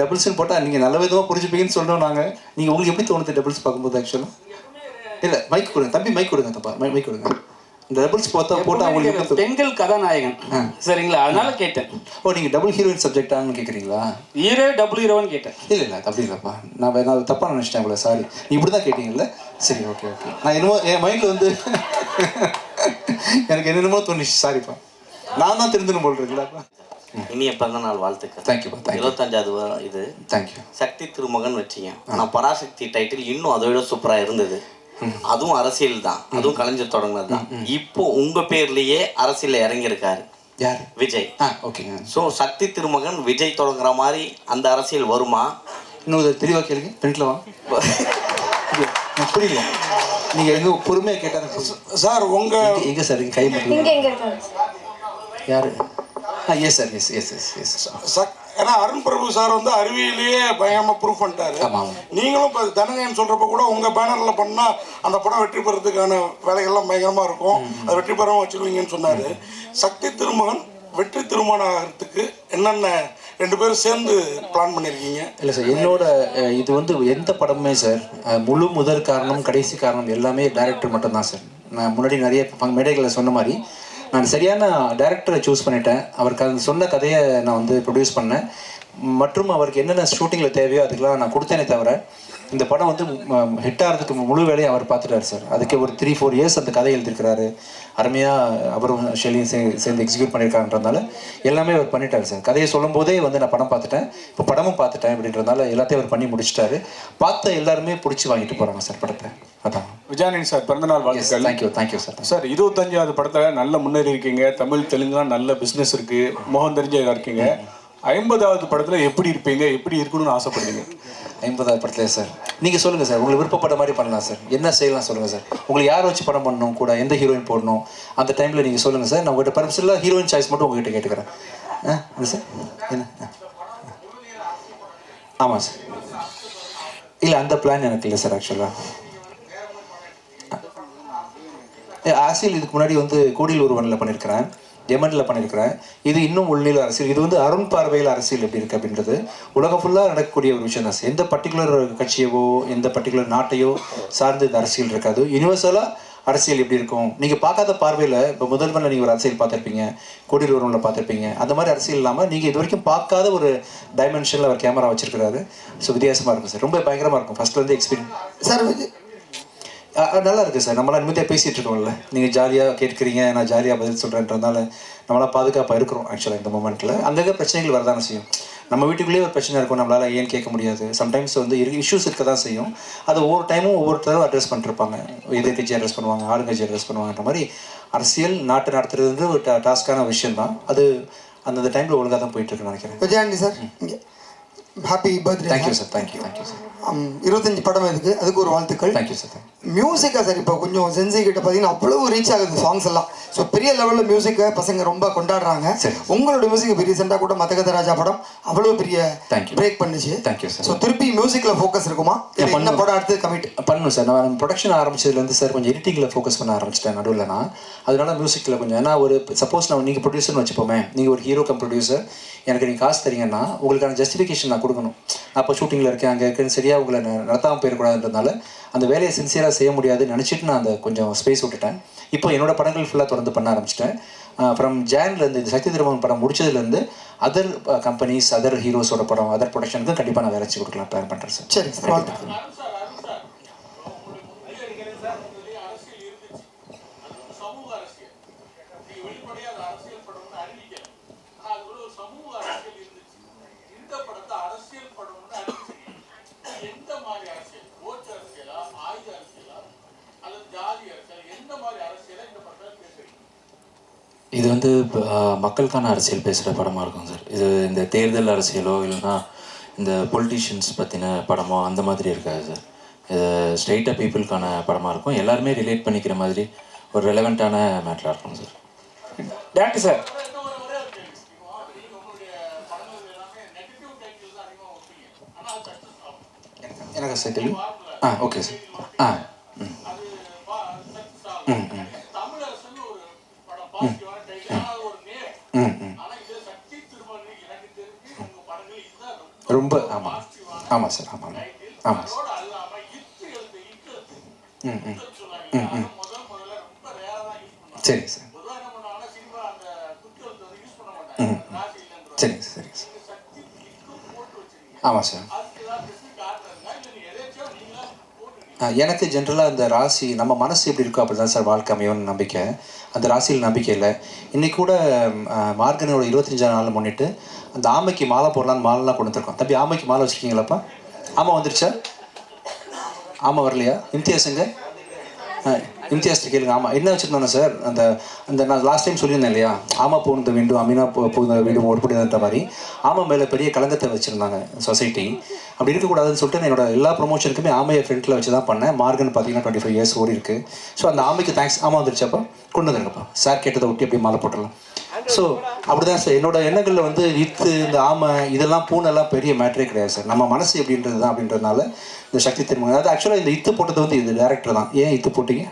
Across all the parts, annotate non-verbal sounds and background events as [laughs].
டபுள்ஸ்னு போட்டால் நீங்கள் நல்ல விதமாக புரிஞ்சுப்பீங்கன்னு சொல்கிறோம் நாங்கள் நீங்கள் உங்களுக்கு எப்படி தோணுது டபுள்ஸ் பார்க்கும்போது ஆக்சுவலாக இல்லை மைக் கொடுங்க. தம்பி மைக் கொடுங்க தப்பா மைக் மைக் கொடுங்க. இந்த டபுள்ஸ் பார்த்தா போட்டால் அவங்களுக்கு? பெண்கள் கதாநாயகன். சரிங்களா? அதனால கேட்டேன். ஓ நீங்கள் டபுள் ஹீரோயின் சப்ஜெக்டான்னு கேட்குறீங்களா ஹீரோ டபுள் ஹீரோன்னு கேட்டேன். இல்லை இல்லை அப்படி இல்லைப்பா நான் நான் தப்பாக நினச்சிட்டேன் உங்களை. சாரி நீ இப்படி தான் கேட்டீங்கல்ல? சரி ஓகே ஓகே நான் என்னமோ என் மைண்டில் வந்து [laughs] எனக்கு என்னென்னமோ தோணுச்சு. சாரிப்பா நான் தான் தெரிஞ்சுன்னு போல் இருக்குல்லப்பா. இனிய பிறந்த நாள் வாழ்த்துக்கள் தேங்க்யூ இருபத்தஞ்சாவது இது தேங்க்யூ சக்தி திருமகன் வச்சீங்க ஆனால் பராசக்தி டைட்டில் இன்னும் அதை விட சூப்பரா இருந்தது. அதுவும் அரசியல் தான். அதுவும் கலைஞர் தொடங்கினது தான். இப்போ உங்க பேர்லயே அரசியல்ல இறங்கியிருக்காரு. யார்? விஜய். ஆ ஓகேங்க ஸோ சக்தி திருமகன் விஜய் தொடங்குற மாதிரி அந்த அரசியல் வருமா? இன்னும் தெளிவாக கேளுங்க. ஃப்ரெண்ட்ல வா. புரியல. நீங்கள் எங்கே பொறுமையாக கேட்டாங்க சார் உங்க எங்கே சார் கை மட்டும் யார்? Yes sir yes yes yes yes chuck- ஏன்னா அருண் பிரபு சார் வந்து அறிவியலையே பயங்கரமா ப்ரூவ் பண்ணிட்டாரு. நீங்களும் இப்போ தனஞ்சயன் சொல்றப்ப கூட உங்க பேனர்ல பண்ணா அந்த படம் வெற்றி பெறதுக்கான வேலைகள்லாம் பயங்கரமா இருக்கும். அது வெற்றி பெறவும் வச்சிருவீங்கன்னு சொன்னாரு. சக்தி திருமகன் வெற்றி திருமணம் ஆகிறதுக்கு என்னென்ன ரெண்டு பேரும் சேர்ந்து பிளான் பண்ணியிருக்கீங்க இல்லை சார் என்னோட இது வந்து எந்த படமுமே சார் முழு முதல் காரணம் கடைசி காரணம் எல்லாமே டைரக்டர் மட்டும்தான் சார் நான் முன்னாடி நிறைய மேடைகளில் சொன்ன மாதிரி நான் சரியான டைரக்டரை சூஸ் பண்ணிட்டேன். அவருக்கு அது சொன்ன கதையை நான் வந்து ப்ரொடியூஸ் பண்ணேன். மற்றும் அவருக்கு என்னென்ன ஷூட்டிங்கில் தேவையோ அதுக்கெல்லாம் நான் கொடுத்தேனே தவிர இந்த படம் வந்து ஹிட் ஆகிறதுக்கு முழு வேலையை அவர் பார்த்துட்டார் சார். அதுக்கு ஒரு த்ரீ ஃபோர் இயர்ஸ் அந்த கதை எழுதியிருக்கிறாரு. அருமையாக அவரும் ஷெலியும் சே சேர்ந்து எக்ஸிக்யூட் பண்ணியிருக்காங்கன்றதுனால எல்லாமே அவர் பண்ணிட்டார் சார். கதையை சொல்லும் போதே வந்து நான் படம் பார்த்துட்டேன். இப்போ படமும் பார்த்துட்டேன் அப்படின்றதுனால எல்லாத்தையும் அவர் பண்ணி முடிச்சிட்டாரு. பார்த்த எல்லாருமே பிடிச்சி வாங்கிட்டு போகிறாங்க சார் படத்தை. அதான். விஜயானந்த் சார் பிறந்தநாள் வாழ்த்துக்கள். தேங்க்யூ தேங்க்யூ சார் சார் இருபத்தஞ்சாவது படத்துல நல்ல முன்னேறி இருக்கீங்க. தமிழ் தெலுங்குலாம் நல்ல பிசினஸ் இருக்கு. முகம் தெரிஞ்ச இதா இருக்கீங்க. ஐம்பதாவது படத்துல எப்படி இருப்பீங்க? எப்படி இருக்கணும்னு ஆசைப்படுறீங்க? ஐம்பதாவது படத்துல சார். நீங்கள் சொல்லுங்கள் சார் உங்களுக்கு விருப்பப்பட்ட மாதிரி பண்ணலாம் சார். என்ன செய்யலாம் சொல்லுங்கள் சார். உங்களுக்கு யார் வச்சு படம் பண்ணணும் கூட எந்த ஹீரோயின் போடணும் அந்த டைமில் நீங்கள் சொல்லுங்கள் சார். நான் உங்கள்கிட்ட பர்மிஷனில் ஹீரோயின் சாய்ஸ் மட்டும் உங்ககிட்ட கேட்டுக்கிறேன். ஆ சார்? என்ன? ஆ. ஆமாம் சார். இல்லை அந்த பிளான் எனக்கு இல்லை சார் ஆக்சுவலாக ஆசியில் இதுக்கு முன்னாடி வந்து கோடியில் ஒருவனில் பண்ணியிருக்கிறேன் எமனில் பண்ணியிருக்கிறேன் இது இன்னும் உள்நிலை அரசியல். இது வந்து அருண் பார்வையில் அரசியல் எப்படி இருக்குது அப்படின்றது. உலகம் ஃபுல்லாக நடக்கக்கூடிய ஒரு விஷயம் தான். எந்த பர்டிகுலர் கட்சியவோ எந்த பர்டிகுலர் நாட்டையோ சார்ந்து இந்த அரசியல் இருக்காது. யூனிவர்சலாக அரசியல் எப்படி இருக்கும்? நீங்கள் பார்க்காத பார்வையில் இப்போ முதல்வரில் நீங்கள் ஒரு அரசியல் பார்த்துருப்பீங்க. கோடி ஒருவனில் பார்த்துருப்பீங்க. அந்த மாதிரி அரசியல் இல்லாமல் நீங்கள் இது வரைக்கும் பார்க்காத ஒரு டைமென்ஷனில் அவர் கேமரா வச்சிருக்கிறாரு. ஸோ வித்தியாசமாக இருக்கும் சார் ரொம்ப பயங்கரமாக இருக்கும். ஃபர்ஸ்ட்லேருந்து எக்ஸ்பீரியன்ஸ் சார் நல்லா இருக்கு சார். நம்மளாம் நிம்மதியாக பேசிட்டு இருக்கோம்ல. நீங்கள் ஜாலியாக கேட்குறீங்க நான் ஜாலியாக பதில் சொல்கிறேன்றதுனால நம்மளாம் பாதுகாப்பாக இருக்கிறோம் ஆக்சுவலாக இந்த மூமெண்ட்டில் அங்கங்கே பிரச்சனைகள் வரதானே செய்யும். நம்ம வீட்டுக்குள்ளேயே ஒரு பிரச்சனை இருக்கும் நம்மளால ஏன் கேட்க முடியாது. சம்டைம்ஸ் வந்து இஷ்யூஸ் இருக்க தான் செய்யும். அது ஒவ்வொரு டைமும் ஒவ்வொருத்தரும் அட்ரஸ் பண்ணிருப்பாங்க. எதிர்கட்சி அட்ரஸ் பண்ணுவாங்க ஆளுங்கட்சி அட்ரஸ் பண்ணுவாங்கன்ற மாதிரி அரசியல் நாட்டு நடத்துறது வந்து ஒரு டாஸ்க்கான விஷயம் தான் அது அந்தந்த டைமில் ஒழுங்காக தான் போயிட்டு இருக்குன்னு நினைக்கிறேன். Vijayandi sir happy birthday thank you sir thank you thank you sir இருபத்தஞ்சு படம் இருக்கு. அதுக்கு ஒரு வாழ்த்துக்கள். Thank you sir thank you மியூசிக்கா sir இப்போ கொஞ்சம் சென்சி கிட்ட பார்த்தீங்கன்னா அவ்வளவு ரீச் ஆகுது சாங்ஸ் எல்லாம். ஸோ பெரிய லெவலில் மியூசிக்கை பசங்க ரொம்ப கொண்டாடுறாங்க. சரி. உங்களோட மியூசிக் இப்போ ரீசெண்டாக கூட மதகத ராஜா படம் அவ்வளவு பெரிய. பிரேக் பண்ணுச்சு. You, sir. ஸோ திருப்பி மியூசிக்கில் ஃபோக்கஸ் இருக்குமா? என்ன. படம் அடுத்து கமிட் பண்ணணும் சார் நான் ப்ரொடக்ஷன் ஆரம்பிச்சதுலேருந்து சார் கொஞ்சம் எடிட்டிங்கில் ஃபோக்கஸ் பண்ண ஆரம்பிச்சிட்டேன். நடுவில் நான். அதனால மியூசிக்கில் கொஞ்சம் ஏன்னா ஒரு சப்போஸ் நான் நீங்கள் ப்ரொடியூசர்னு வச்சுப்போமே. நீங்கள் ஒரு ஹீரோ கம் ப்ரொடியூசர் எனக்கு நீங்கள் காசு தரீங்கன்னா உங்களுக்கான ஜஸ்டிஃபிகேஷன் நான் கொடுக்கணும். நான் இப்போ ஷூட்டிங்கில் இருக்கேன் அங்கே இருக்குன்னு சரியாக உங்களை நடத்தாமல் போயிடக்கூடாதுன்றதுனால அந்த வேலையை சின்சியராக செய்ய முடியாதுன்னு நினச்சிட்டு நான் அந்த கொஞ்சம் ஸ்பேஸ் விட்டுட்டேன். இப்போ என்னோட படங்கள் ஃபுல்லாக தொடர்ந்து பண்ண ஆரம்பிச்சிட்டேன். ஃப்ரம் ஜான்லேருந்து இந்த சக்தி திருமகன் படம் முடிச்சதுலேருந்து அதர் கம்பெனிஸ் அதர் ஹீரோஸோட படம் அதர் ப்ரொடக்ஷனுக்கு கண்டிப்பாக நான் வேலை கொடுக்கலாம் பிளான் பண்ணுறேன் சார் சரி சார் வாழ்த்துக்கள் இது வந்து ஆஹ், மக்களுக்கான அரசியல் பேசுகிற படமாக இருக்கும் சார். இது இந்த தேர்தல் அரசியலோ இல்லைன்னா இந்த பொலிட்டிஷியன்ஸ் பற்றின படமோ அந்த மாதிரி இருக்காது சார். இது ஸ்ட்ரெயிட்டாக பீப்புளுக்கான படமாக இருக்கும். எல்லாருமே ரிலேட் பண்ணிக்கிற மாதிரி ஒரு ரெலவெண்ட்டான மேட்டராக இருக்கும் சார். டேரக்டர் சார் எனக்கு சார் தெரியும் ஆ ஓகே சார் ஆ ம் ம். ம் ம். ரொம்ப ரொம்ப ஆமாம் ஆமாம் சார். ஆமாம் ஆமாம் சார். ம் ம். ம் ம். சரிங்க சார். ம் சரிங்க சார். சரிங்க சார். ஆமாம் சார். எனக்கு ஜென்ரலாக இந்த ராசி நம்ம மனசு எப்படி இருக்கோ அப்படி தான் சார் வாழ்க்கை அமையும்னு நம்பிக்கை. அந்த ராசியில் நம்பிக்கை இல்லை. இன்றைக்கி கூட ம், மார்கனியோட இருபத்தஞ்சாம் நாள் முன்னிட்டு அந்த ஆமைக்கு மாலை போடலான்னு மாலைலாம் கொண்டு வந்துருக்கோம். தம்பி ஆமைக்கு மாலை வச்சுக்கிங்களாப்பா ஆமாம் வந்துருச்சா? ஆமாம் வரலையா? இம்தியாசுங்க ஆ, இம்தியாஸ்ட்டு கேளுங்க. ஆமாம் என்ன வச்சுருந்தானே சார் அந்த அந்த நான் லாஸ்ட் டைம் சொல்லியிருந்தேன் இல்லையா? ஆமா போனது வேண்டும் அமீனா போ போன வேண்டும் ஒருபடின்ற மாதிரி ஆமா மேலே பெரிய கலங்கத்தை வச்சுருந்தாங்க சொசைட்டி அப்படி இருக்கக்கூடாதுன்னு சொல்லிட்டு நான் என்னோட எல்லா ப்ரொமோஷனுக்குமே ஆமையை ஃப்ரண்ட்டில் வச்சு தான் பண்ணேன். மார்கன் பார்த்தீங்கன்னா டுவெண்ட்டி ஃபைவ் இயர்ஸ் ஓடி இருக்கு. ஸோ அந்த ஆமைக்கு தேங்க்ஸ் ஆமா வந்துருச்சப்ப கொண்டு வந்துருங்கப்பா. சார் கேட்டதை ஒட்டி அப்படியே மாலை போட்டுடலாம். ஸோ அப்படிதான் சார் என்னோட எண்ணங்களில் வந்து வித்து இந்த ஆமை இதெல்லாம் பூனெல்லாம் பெரிய மேட்ரே கிடையாது சார் நம்ம மனசு எப்படின்றது தான் அப்படின்றதுனால இந்த சக்தி திருமணம் அதாவது ஆக்சுவலாக இந்த இத்து போட்டது வந்து இது டேரக்டர் தான். ஏன் இத்து போட்டீங்க?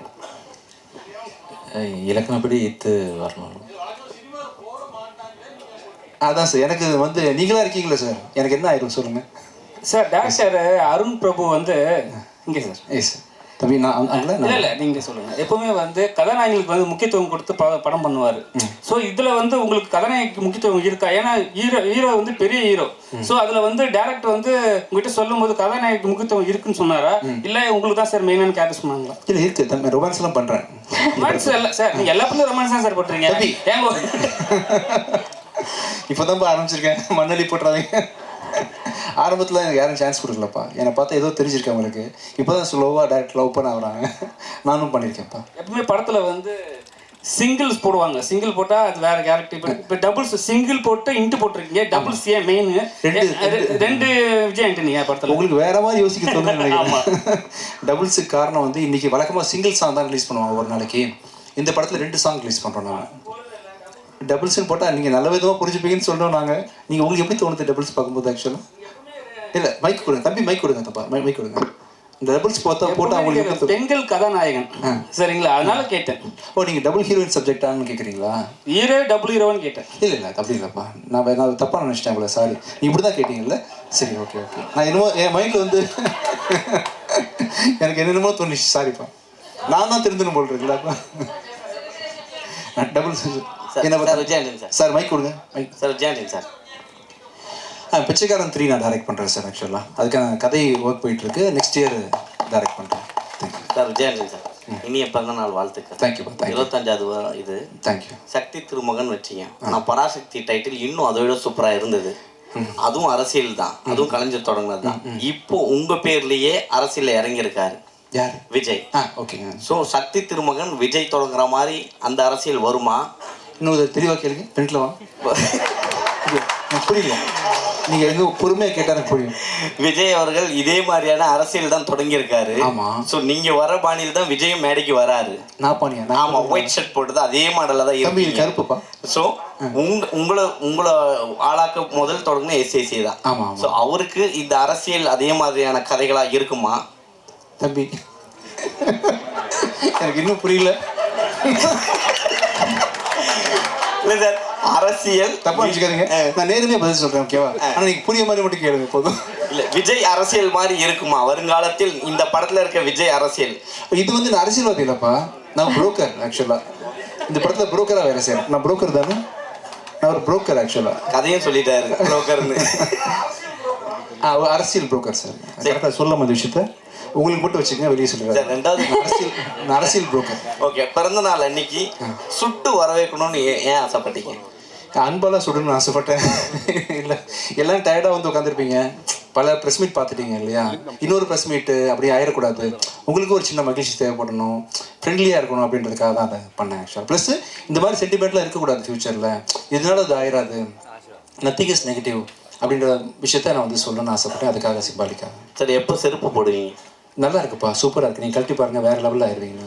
இலக்கணப்படி இத்து வரணும். அதான் சார் எனக்கு வந்து நீங்களா இருக்கீங்களா சார்? எனக்கு என்ன ஆயிரும் சொல்லுங்க. சார் டேரக்டர் அருண் பிரபு வந்து இங்கே சார். ஏய் சார். தம்பி நான் இல்ல இல்ல நீங்க சொல்லுங்க. எப்பவுமே வந்து கதாநாயகிகளுக்கு வந்து முக்கியத்துவம் கொடுத்து ப- படம் பண்ணுவாரு. சோ இதுல வந்து உங்களுக்கு கதாநாயகிக்கு முக்கியத்துவம் இருக்கா? ஏன்னா ஹீரோ ஹீரோ வந்து பெரிய ஹீரோ சோ அதுல வந்து டேரக்டர் வந்து உங்ககிட்ட சொல்லும் போது கதாநாயகிக்கு முக்கியத்துவம் இருக்குன்னு சொன்னாரா? இல்ல உங்களுக்கு தான் சார் மெயினான கேரக்டர் சொன்னாங்களா? இல்லை இருக்கு. தம்பி ரொமான்ஸ் எல்லாம் பண்றேன். ரொமான்ஸ் இல்ல சார் நீங்க எல்லா பக்கம் ரொமான்ஸ் தான் சார் தம்பி. ஏங்க? [laughs] இப்போதான் ஆரம்பிச்சிருக்கேன். மண்ணடி போட்டுறாதீங்க. ஆரம்பத்தில் எனக்கு யாரும் சான்ஸ் கொடுக்கலப்பா. என்னை பார்த்தா ஏதோ தெரிஞ்சிருக்கேன் உங்களுக்கு இப்போ தான் ஸ்லோவாக டேரக்ட் லவ் பண்ண வராங்க. நானும் பண்ணியிருக்கேன்ப்பா எப்பவுமே படத்துல வந்து சிங்கிள்ஸ் போடுவாங்க. சிங்கிள் போட்டா அது வேற கேரக்டர் இப்போ இப்போ டபுள்ஸ் சிங்கிள் போட்டு இன்ட்டு போட்டிருக்கீங்க. டபுள்ஸ் ஏன் மெயின் ரெண்டு- விஜய் ஆண்டனியா படத்துல? உங்களுக்கு வேற மாதிரி யோசிக்க [laughs] நினைக்கிறேன். டபுள்ஸுக்கு காரணம் வந்து இன்னைக்கு வழக்கமாக சிங்கிள் சாங் தான் ரிலீஸ் பண்ணுவாங்க ஒரு நாளைக்கு. இந்த படத்தில் ரெண்டு சாங் ரிலீஸ் பண்ணுறோம் நாங்கள் டபுள்ஸ்னு போட்டால் நீங்கள் நல்ல விதமாக புரிஞ்சுப்பீங்கன்னு சொல்கிறோம் நாங்கள் நீங்கள் உங்களுக்கு எப்படி தோணுது டபுள்ஸ் பார்க்கும்போது ஆக்சுவலாக இல்லை மைக் கொடுங்க. தம்பி மைக் கொடுங்க தப்பா. மைக் மைக் கொடுங்க. இந்த டபுள்ஸ் பார்த்தா போட்டால் உங்களுக்கு? பெண்கள் கதாநாயகன். சரிங்களா? அதனால கேட்டேன். ஓ நீங்கள் டபுள் ஹீரோயின் சப்ஜெக்டானு கேட்குறீங்களா ஹீரோ டபுள் ஹீரோன்னு கேட்டேன். இல்லை இல்லை அப்படி இல்லைப்பா. நான் நான் தப்பாக நினச்சிட்டேன் உங்களை சாரி நீ இப்படி தான் கேட்டீங்கல்ல? சரி ஓகே ஓகே நான் என்னமோ என் மைண்டில் வந்து எனக்கு என்னென்னமோ தோணுச்சு. சாரிப்பா நான் தான் திருந்தணும் போல் இருக்குல்ல டபுள் சார், என்ன சார், விஜயானந்தன் சார். மைக் கொடுங்க. Mike sir Vijayandan sir. ஆ பிச்சைக்காரன் த்ரீ நான் டைரக்ட் பண்ணுறேன் சார் ஆக்சுவலாக அதுக்கான கதை ஒர்க் போயிட்டு இருக்கு நெக்ஸ்ட் இயர் டைரக்ட் பண்ணுறேன் thank you sir Vijayanandan sir. இனிய பிறந்த நாள் வாழ்த்துக்கள். தேங்க்யூ இருபத்தஞ்சாவது வ- இது. தேங்க்யூ சக்தி திருமகன் வச்சீங்க ஆனால் பராசக்தி டைட்டில் இன்னும் அதை விட சூப்பராக இருந்தது. அதுவும் அரசியல் தான். அதுவும் கலைஞர் தொடங்கினது தான். இப்போ உங்க பேர்லயே அரசியல்ல இறங்கியிருக்காரு. யார்? விஜய். ஓகேங்க ஸோ சக்தி திருமகன் விஜய் தொடங்குற மாதிரி அந்த அரசியல் வருமா? இன்னும் ஒரு தெளிவாக கேளுங்க. ஃப்ரெண்ட்ல வா. இது எனக்கு புரியல. நீங்கள் எங்க பொறுமையாக கேட்டால் எனக்கு புரியும். விஜய் அவர்கள் இதே மாதிரியான அரசியல் தான் தொடங்கியிருக்காரு. ஆமா. ஸோ நீங்க வர பாணியில் தான் விஜயும் மேடைக்கு வராரு. நான் பானியா ஆமா ஒயிட் ஷர்ட் போட்டு தான் அதே மாடலில் தான் இருக்கீங்க. கருப்புப்பா. ஸோ உங்க உங்களை உங்களை ஆளாக்க முதல் தொடங்கின எஸ்ஏசி தான். ஆமா. ஸோ அவருக்கு இந்த அரசியல் அதே மாதிரியான கதைகளா இருக்குமா? தம்பி. எனக்கு இன்னும் புரியல. இல்லை சார் அரசியல். தப்பா வச்சுக்காதீங்க நான் நேர்மையா பதில் சொல்றேன் ஓகேவா ஆனா நீங்க புரிய மாதிரி மட்டும் கேளுங்க போதும். இல்ல விஜய் அரசியல் மாதிரி இருக்குமா? வருங்காலத்தில் இந்த படத்துல இருக்க விஜய் அரசியல். இது வந்து நான் அரசியல்வாதி இல்லப்பா. நான் புரோக்கர் ஆக்சுவலா இந்த படத்துல புரோக்கரா வேலை செய்யறேன். நான் புரோக்கர் தானே? நான் ஒரு புரோக்கர் ஆக்சுவலா கதையும் சொல்லிட்டாரு புரோக்கர்னு [laughs] அரசியல் புரோக்கர் சார். சொல்லாம இந்த விஷயத்த? உங்களுக்கு மட்டும் வச்சுக்கங்க வெளியே சொல்லுங்க. சார், ரெண்டாவது- [laughs] அரசியல் நான் அரசியல் புரோக்கர் ஓகே பிறந்த நாள் அன்னைக்கு சுட்டு வரவேற்கணும்னு ஏன் ஆசைப்பட்டீங்க? அன்பெல்லாம் சுடணும்னு ஆசைப்பட்டேன். [laughs] இல்லை எல்லாம் டயர்டாக வந்து உட்காந்துருப்பீங்க பல ப்ரெஸ் மீட் பார்த்துட்டீங்க இல்லையா? இன்னொரு ப்ரெஸ் மீட்டு அப்படியே ஆயிடக்கூடாது உங்களுக்கு ஒரு சின்ன மகிழ்ச்சி தேவைப்படணும். ஃப்ரெண்ட்லியாக இருக்கணும் அப்படின்றதுக்காக தான் அதை பண்ணேன் ஆக்சுவலாக ப்ளஸ் இந்த மாதிரி சென்டிமெண்ட்லாம் இருக்கக்கூடாது ஃப்யூச்சரில் இதனால அது ஆயிராது. நத்திங் இஸ் நெகட்டிவ் அப்படின்ற விஷயத்த நான் வந்து சொல்லணும்னு ஆசைப்பட்டேன். அதுக்காக சிம்பாலிக்காக சரி எப்போ செருப்பு போடுவீங்க? நல்லா இருக்குப்பா சூப்பராக இருக்கு. நீங்கள் கழட்டி பாருங்கள் வேறு லெவலில் ஆயிடுவீங்க.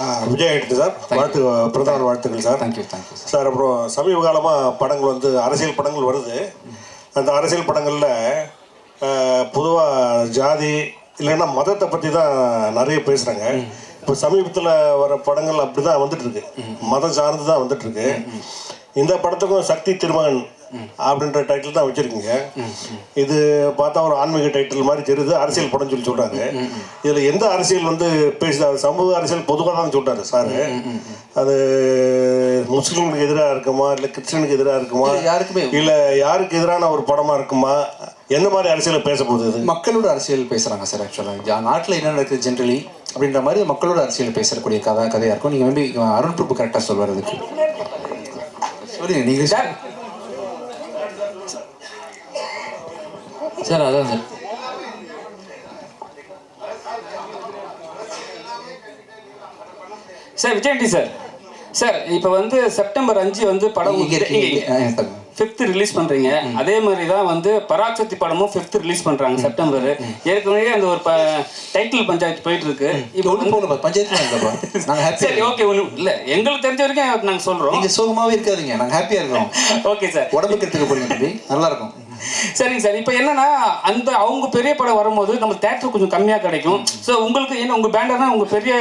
ஆ, விஜய் ஆயிட்டு சார் வாழ்த்து பிரதமர் வாழ்த்துக்கள் sir. Thank you thank you sir sir அப்புறம் சமீப காலமாக படங்கள் வந்து அரசியல் படங்கள் வருது. அந்த அரசியல் படங்களில் பொதுவாக ஜாதி இல்லைன்னா மதத்தை பற்றி தான் நிறைய பேசுகிறாங்க இப்போ சமீபத்தில் வர படங்கள் அப்படி தான் வந்துட்டு இருக்கு. மதம் சார்ந்து தான் வந்துட்டு இருக்கு. இந்த படத்துக்கும் சக்தி திருமகன் அப்படின்ற டைட்டில் தான் வச்சுருக்கீங்க. இது பார்த்தா ஒரு ஆன்மீக டைட்டில் மாதிரி தெரியுது. அரசியல் படம் சொல்லி சொல்கிறாரு இதில் எந்த அரசியல் வந்து பேசுது? சமூக அரசியல் பொதுவாக தான் சொல்கிறாரு சாரு. அது முஸ்லீம்களுக்கு எதிராக இருக்குமா? இல்லை கிறிஸ்டினுக்கு எதிராக இருக்குமா? யாருக்குமே. இல்லை. யாருக்கு எதிரான ஒரு படமாக இருக்குமா? எந்த மாதிரி அரசியலை பேச போகுது இது? மக்களோட அரசியல் பேசுகிறாங்க சார் ஆக்சுவலாக நாட்டில் என்ன நடக்குது ஜென்ரலி அப்படின்ற மாதிரி மக்களோட அரசியல் பேசக்கூடிய கதை கதையாக இருக்கும். நீங்கள் மேபி அருண் பிரபு கரெக்டாக சொல்வார் அதுக்கு. சொல்லுங்க. நீங்கள் சார் சார் அதான் sir. Sir Vijayandi sir. Sir இப்போ வந்து செப்டம்பர் அஞ்சு வந்து படம் ஃபிஃப்த் ரிலீஸ் பண்றீங்க. அதே மாதிரி தான் வந்து பராக்சக்தி படமும் ஃபிஃப்த் ரிலீஸ் பண்றாங்க செப்டம்பர். ஏற்கனவே அந்த ஒரு டைட்டில் பஞ்சாயத்து போயிட்டு இருக்கு இப்போ பஞ்சாயத்து சரி ஓகே ஒன்று இல்லை. எங்களுக்கு தெரிஞ்ச வரைக்கும் நாங்கள் சொல்றோம். நீங்கள் சோகமாகவே இருக்காதீங்க. நாங்கள் ஹாப்பியாக இருக்கிறோம் ஓகே [laughs] சார் உடம்புக்கு எடுத்துக்க தம்பி. நல்லா இருக்கும். சரிங்க சார். இப்போ என்னன்னா அந்த அவங்க பெரிய படம் வரும்போது நம்ம தேட்டர் கொஞ்சம் கம்மியாக கிடைக்கும். ஸோ உங்களுக்கு என்ன உங்கள் பேண்டர்னா உங்கள் பெரிய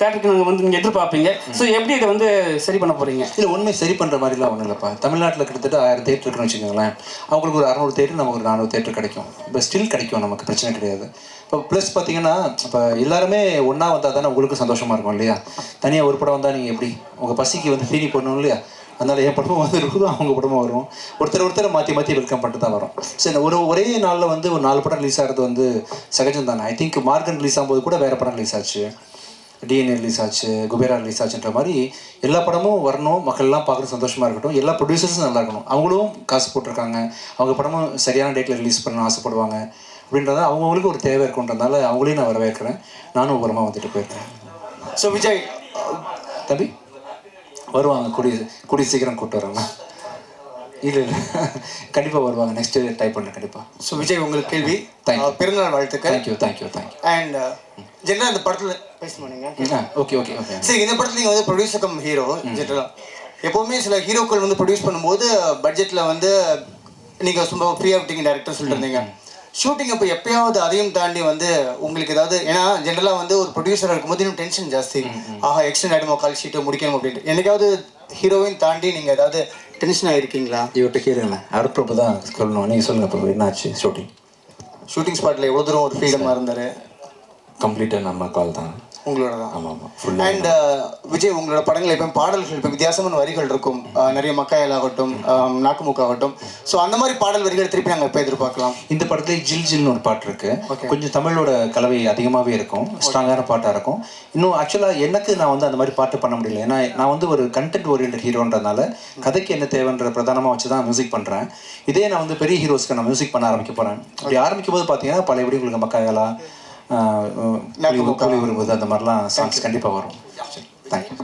தேட்டருக்கு நாங்கள் வந்து நீங்கள் எதிர்பார்ப்பீங்க? ஸோ எப்படி இதை வந்து சரி பண்ண போறீங்க? இல்லை உண்மை சரி பண்ணுற மாதிரிலாம் ஒன்றும் இல்லைப்பா. தமிழ்நாட்டில் கிட்டத்தட்ட ஆயிரம் தேட்டர் இருக்குன்னு வச்சுக்கோங்களேன். அவங்களுக்கு ஒரு அறநூறு தேட்டர் நமக்கு ஒரு நானூறு தேட்டர் கிடைக்கும். இப்போ ஸ்டில் கிடைக்கும் நமக்கு பிரச்சனை கிடையாது. இப்போ ப்ளஸ் பார்த்தீங்கன்னா இப்போ எல்லாருமே ஒன்றா வந்தால் தானே உங்களுக்கு சந்தோஷமாக இருக்கும் இல்லையா? தனியாக ஒரு படம் வந்தால் நீங்கள் எப்படி? உங்கள் பசிக்கு வந்து தீனி போடணும் இல்லையா? அதனால் என் படமும் வந்து இருக்கும் அவங்க படமும் வரும். ஒருத்தர் ஒருத்தர் மாற்றி மாற்றி வெல்கம் பண்ணிட்டு தான் வரும். சரி ஒரு ஒரே நாளில் வந்து ஒரு நாலு படம் ரிலீஸ் ஆகிறது வந்து சகஜம் தானே? ஐ திங்க் மார்கன் ரிலீஸ் ஆகும்போது கூட வேறு படம் ரிலீஸ் ஆச்சு. டிஎன்ஏ ரிலீஸ் ஆச்சு குபேரா ரிலீஸ் ஆச்சுன்ற மாதிரி எல்லா படமும் வரணும் மக்கள்லாம் பார்க்குறது சந்தோஷமாக இருக்கட்டும் எல்லா ப்ரொடியூசர்ஸும் நல்லா இருக்கணும். அவங்களும் காசு போட்டிருக்காங்க. அவங்க படமும் சரியான டேட்டில் ரிலீஸ் பண்ண ஆசைப்படுவாங்க. அப்படின்றத அவங்கவுங்களுக்கு ஒரு தேவை இருக்குன்றதுனால அவங்களையும் நான் வரவேற்கிறேன். நானும் ஓரமாக வந்துட்டு போயிருக்கேன் ஸோ விஜய் தம்பி? வருவாங்க கூடிய கூடிய சீக்கிரம் கூப்பிட்டு வராங்க இல்லை இல்லை. கண்டிப்பாக வருவாங்க. நெக்ஸ்ட் டைப் பண்ணுறேன் கண்டிப்பாக ஸோ விஜய் உங்களுக்கு கேள்வி. அஹ், பிறந்தநாள் வாழ்த்துக்கள். தேங்க்யூ தேங்க்யூ தேங்க்யூ அண்ட் ஜென்ரலாக இந்த படத்தில் பேசணுமா நீங்கள் ஓகே ஓகே ஓகே சரி இந்த படத்துல நீங்க வந்து ப்ரொடியூசர் கம் ஹீரோ ஜென்ரலா. எப்பவுமே சில ஹீரோக்கள் வந்து ப்ரொடியூஸ் பண்ணும்போது பட்ஜெட்ல வந்து நீங்க சும்மா ஃப்ரீயா விட்டீங்க டேரக்டர் சொல்லிட்டு இருந்தீங்க. ஷூட்டிங் அப்போ எப்பயாவது அதையும் தாண்டி வந்து உங்களுக்கு ஏதாவது ஏன்னா ஜென்ரலா வந்து ஒரு ப்ரொடியூசர் இருக்கும்போது இன்னும் டென்ஷன் ஜாஸ்தி. ஆஹா எக்ஸ்டெண்ட் ஆகிடுமா கால் ஷீட்டை முடிக்கணும் அப்படின்ட்டு. என்னைக்காவது ஹீரோவையும் தாண்டி நீங்க ஏதாவது டென்ஷன் ஆயிருக்கீங்களா? இவர்கிட்ட கேளுங்களேன் அருட்பிரபு தான் சொல்லணும். நீங்கள் சொல்லுங்கள் இப்போ என்னாச்சு ஷூட்டிங் ஷூட்டிங் ஸ்பாட்ல எவ்வளவு தூரம் ஒரு ஃப்ரீடமா இருந்தாரு? கம்ப்ளீட்டாக நம்ம கால் தான். உங்களோட தான் ஆமாம் ஆமாம். அண்ட் விஜய் உங்களோட படங்கள் எப்போ பாடல்கள் இப்போ வித்தியாசமான வரிகள் இருக்கும். நிறைய மக்காயல் ஆகட்டும் அஹ் நாக்குமுக்கு ஆகட்டும். ஸோ அந்த மாதிரி பாடல் வரிகள் திருப்பி நாங்கள் எப்போ எதிர்பார்க்கலாம்? இந்த படத்துல ஜில் ஜில்னு ஒரு பாட்டு இருக்கு. கொஞ்சம் தமிழோட கலவை அதிகமாகவே இருக்கும். ஸ்ட்ராங்கான பாட்டாக இருக்கும். இன்னும் ஆக்சுவலாக எனக்கு நான் வந்து அந்த மாதிரி பாட்டு பண்ண முடியல. ஏன்னா நான் வந்து ஒரு கண்டென்ட் ஓரியன்ட் ஹீரோன்றதுனால கதைக்கு என்ன தேவைன்ற பிரதானமாக வச்சு தான் மியூசிக் பண்ணுறேன் இதே நான் வந்து பெரிய ஹீரோஸ்க்கு நான் மியூசிக் பண்ண ஆரம்பிக்க போகிறேன் அப்படி ஆரம்பிக்கும் போது பார்த்தீங்கன்னா பழையபடி உங்களுக்கு மக்காயலா கூலி விரும்புது அந்த மாதிரிலாம் சாங்ஸ் கண்டிப்பாக வரும். Thank you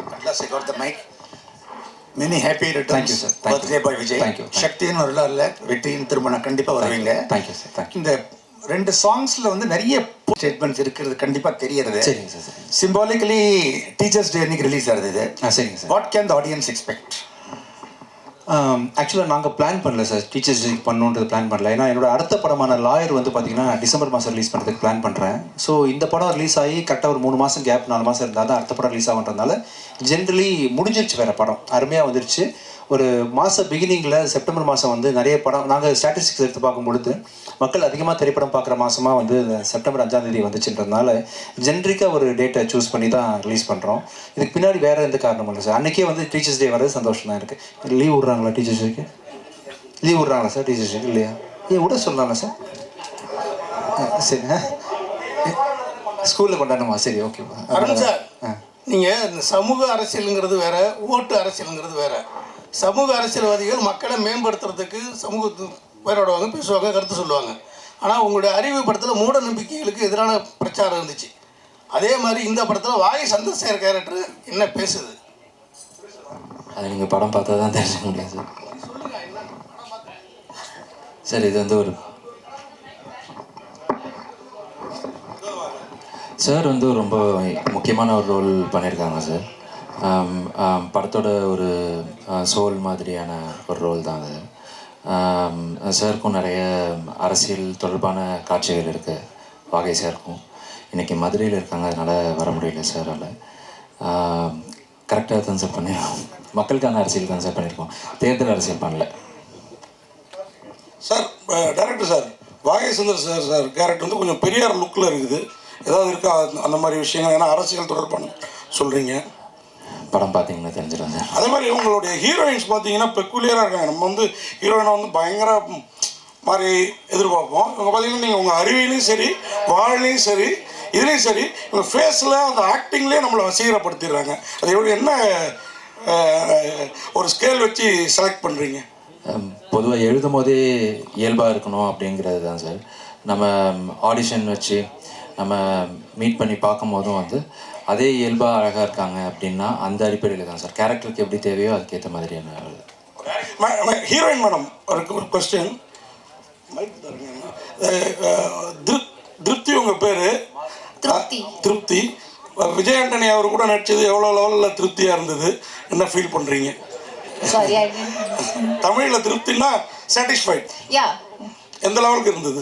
you. Birthday boy Vijay. Thank you. Thank you. சக்தின்னு வரலாறு இல்லை வெற்றியின் திருமணம் கண்டிப்பா வருவீங்க தேங்க்யூ சார் தேங்க்யூ இந்த ரெண்டு சாங்ஸ்ல வந்து நிறைய ஸ்டேட்மெண்ட்ஸ் இருக்கிறது கண்டிப்பா தெரியறது. சரிங்க சார் சரி சிம்பாலிக்கலி டீச்சர்ஸ் டே அன்னைக்கு ரிலீஸ் ஆகுது இது. சரிங்க sir what can the audience expect ஆக்சுவலாக நாங்கள் பிளான் பண்ணல சார் டீச்சர்ஸ் டே பண்ணுன்றது பிளான் பண்ணல. ஏன்னா என்னோட அடுத்த படமான லாயர் வந்து பார்த்தீங்கன்னா டிசம்பர் மாதம் ரிலீஸ் பண்ணுறதுக்கு பிளான் பண்ணுறேன் ஸோ இந்த படம் ரிலீஸ் ஆகி கரெக்டாக ஒரு மூணு மாதம் கேப் நாலு மாதம் இருந்தால் தான் அடுத்த படம் ரிலீஸ் ஆகுன்றதுனால ஜென்ரலி முடிஞ்சிருச்சு வேறு படம். அருமையாக வந்துருச்சு. ஒரு மாத பிகினிங்கில் செப்டம்பர் மாதம் வந்து நிறைய படம் நாங்கள் ஸ்டாட்டிஸ்டிக்ஸ் எடுத்து பார்க்கும் பொழுது மக்கள் அதிகமாக திரைப்படம் பார்க்குற மாதமாக வந்து செப்டம்பர் அஞ்சாம் தேதி வந்துச்சுன்றதுனால ஜென்ரிக்காக ஒரு டேட்டை சூஸ் பண்ணி தான் ரிலீஸ் பண்ணுறோம் இதுக்கு பின்னாடி வேறு எந்த காரணமும் இல்லை சார் அன்றைக்கே வந்து டீச்சர்ஸ் டே வர்றது சந்தோஷம் தான் இருக்குது லீவ் விட்றாங்களா டீச்சர்ஸ் டேக்கு லீவ் விட்றாங்களா சார் டீச்சர்ஸ் டேக்கு இல்லையா? ஏன் விட சொல்லலாம்ல சார் ஆ, சரி ஸ்கூலில் கொண்டாடணுமா? சரி ஓகே அருண் சார் ஆ. நீங்க இந்த சமூக அரசியலுங்கிறது வேற ஓட்டு அரசியலுங்கிறது வேற. சமூக அரசியல்வாதிகள் மக்களை மேம்படுத்துறதுக்கு சமூக பேரோடுவாங்க பேசுவாங்க கருத்து சொல்லுவாங்க. ஆனால் உங்களுடைய அறிவு படத்தில் மூட நம்பிக்கைகளுக்கு எதிரான பிரச்சாரம் இருந்துச்சு. அதே மாதிரி இந்த படத்தில் வாய் சந்திரசேகர் கேரக்டர் என்ன பேசுது? அது நீங்கள் படம் பார்த்தா தான் தெரிஞ்சுக்க முடியும் சார் சார் இது வந்து ஒரு சார் வந்து ரொம்ப முக்கியமான ஒரு ரோல் பண்ணியிருக்காங்க சார் படத்தோட ஒரு சோல் மாதிரியான ஒரு ரோல் தான் அது. சாருக்கும் நிறைய அரசியல் தொடர்பான காட்சிகள் இருக்குது வாகை சாருக்கும். இன்றைக்கி மதுரையில் இருக்காங்க அதனால் வர முடியல சாரால். கரெக்டாக தான் சார் மக்களுக்கான அரசியல் தான் சார் பண்ணியிருக்கோம் தேர்தல் அரசியல் பண்ணல. Sir director sir Vagesundar sir sir character வந்து கொஞ்சம் பெரியார் லுக்கில் இருக்குது. ஏதாவது இருக்கா? அந்த மாதிரி விஷயங்கள் ஏன்னா அரசியல் தொடர்பான சொல்கிறீங்க படம் பார்த்தீங்கன்னா தெரிஞ்சிடும் சார் அதே மாதிரி உங்களுடைய ஹீரோயின்ஸ் பார்த்தீங்கன்னா பெக்குலியராக இருக்காங்க. நம்ம வந்து ஹீரோயினை வந்து பயங்கர மாதிரி எதிர்பார்ப்போம். இவங்க பார்த்தீங்கன்னா நீங்கள் உங்கள் அறிவிலையும் சரி வாழ்லையும் சரி இதுலேயும் சரி உங்கள் ஃபேஸில் அந்த ஆக்டிங்லேயே நம்மளை வசீகரப்படுத்திடுறாங்க அது எப்படி என்ன ஒரு ஸ்கேல் வச்சு செலக்ட் பண்ணுறீங்க பொதுவாக எழுதும் போதே இயல்பாக இருக்கணும் அப்படிங்கிறது தான் சார் நம்ம ஆடிஷன் வச்சு நம்ம மீட் பண்ணி பார்க்கும் போதும் வந்து அதே இயல்பாக அழகாக இருக்காங்க அப்படின்னா அந்த அடிப்படையில் தான் சார். கேரக்டருக்கு எப்படி தேவையோ அதுக்கேற்ற மாதிரியான ஹீரோயின் மேடம் ஒரு ஒரு கொஸ்டின் திருப்தி உங்கள் பேர்? திருப்தி. திருப்தி. விஜய் ஆண்டனி அவர் கூட நடிச்சது எவ்வளோ லெவலில் திருப்தியாக இருந்தது? என்ன ஃபீல் பண்ணுறீங்க. [laughs] தமிழில் திருப்தினா சாட்டிஸ்ஃபைட் Yeah. எந்த லெவலுக்கு இருந்தது?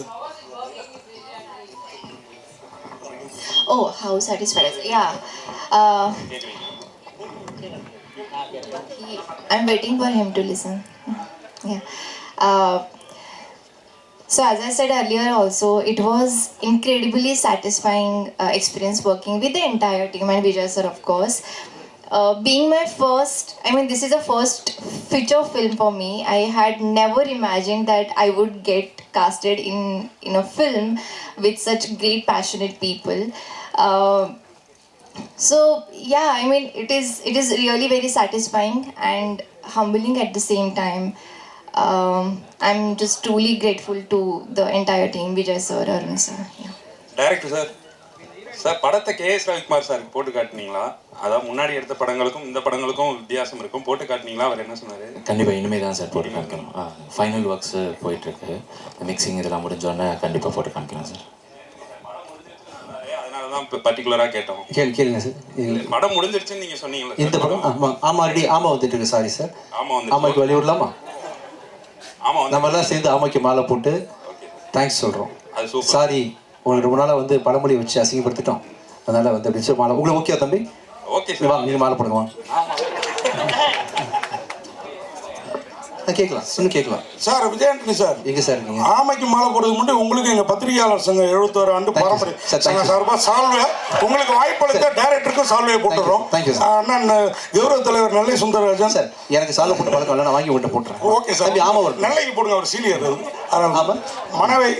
Oh, how satisfied. is- Yeah. Uh, he, I'm waiting for him to listen. Yeah. Uh, so as I said earlier, also it was incredibly satisfying uh, experience working with the entire team and Vijay sir, of course uh, being my first, I mean, this is the first feature film for me. I had never imagined that I would get casted in in a film with such great passionate people. Uh, so yeah, I mean, it is it is really very satisfying and humbling at the same time. Um, I'm just truly grateful to the entire team, Vijay sir, Arun sir. Yeah. Director sir. Sir படத்தை K S Ravikumar சாருக்கு போட்டு காட்டினீங்களா? அதாவது முன்னாடி எடுத்த படங்களுக்கும் இந்த படங்களுக்கும் வித்தியாசம் இருக்கும். போட்டு காட்டினீங்களா? அவர் என்ன சொன்னார்? கண்டிப்பாக இனிமேல் தான் சார் போட்டு காமிக்கணும் ஃபைனல் ஒர்க்ஸு போயிட்டுருக்கு மிக்சிங் இதெல்லாம் முடிஞ்சோடனே கண்டிப்பாக போட்டு காமிக்கலாம் சார். அதனால தான் இப்போ பர்டிகுலராக கேட்டோம். கேள்வி கேளுங்க சார். படம் முடிஞ்சிருச்சுன்னு நீங்கள் சொன்னீங்களா இந்த படம் ஆமாம் ஆமாம் ரெடி ஆமாம் வந்துட்டு இருக்கு. Sorry sir. ஆமாம் வந்து ஆமாக்கு வழி விடலாமா ஆமாம் வந்து நம்ம எல்லாம் சேர்ந்து ஆமாக்கு மாலை போட்டு தேங்க்ஸ் சொல்கிறோம் அது சூப்பர். சாரி உங்களுக்கு ரொம்ப நாளாக வந்து பழமொழி வச்சு அசிங்கப்படுத்திட்டோம். அதனால வந்து அப்படி மாலை. உங்களுக்கு ஓகே தம்பி? Okay sir. வாங்க நீங்கள் மாலை போடுங்க கேட்கலாம். இன்னும் கேட்கலாம். Sir Vijay Antony sir. எங்கே சார் இருக்கீங்க ஆமைக்கு மாலை போடுறதுக்கு முன்னாடி உங்களுக்கு எங்கள் பத்திரிகையாளர் சங்கம் எழுபத்தோரு ஆண்டு பாரம்பரிய சங்க. சார்பாக சால்வை. உங்களுக்கு வாய்ப்பளித்த டேரக்டருக்கும் சால்வையை போட்டுறோம். அண்ணன் கௌரவ தலைவர் நெல்லை சுந்தரராஜன். சார் எனக்கு சாலை போட்டு பழக்கம் இல்லை நான் வாங்கி விட்டு போட்டுறேன். Okay sir. வரும் நெல்லைக்கு போடுங்க அவர் சீனியர். ஆமா. மனைவை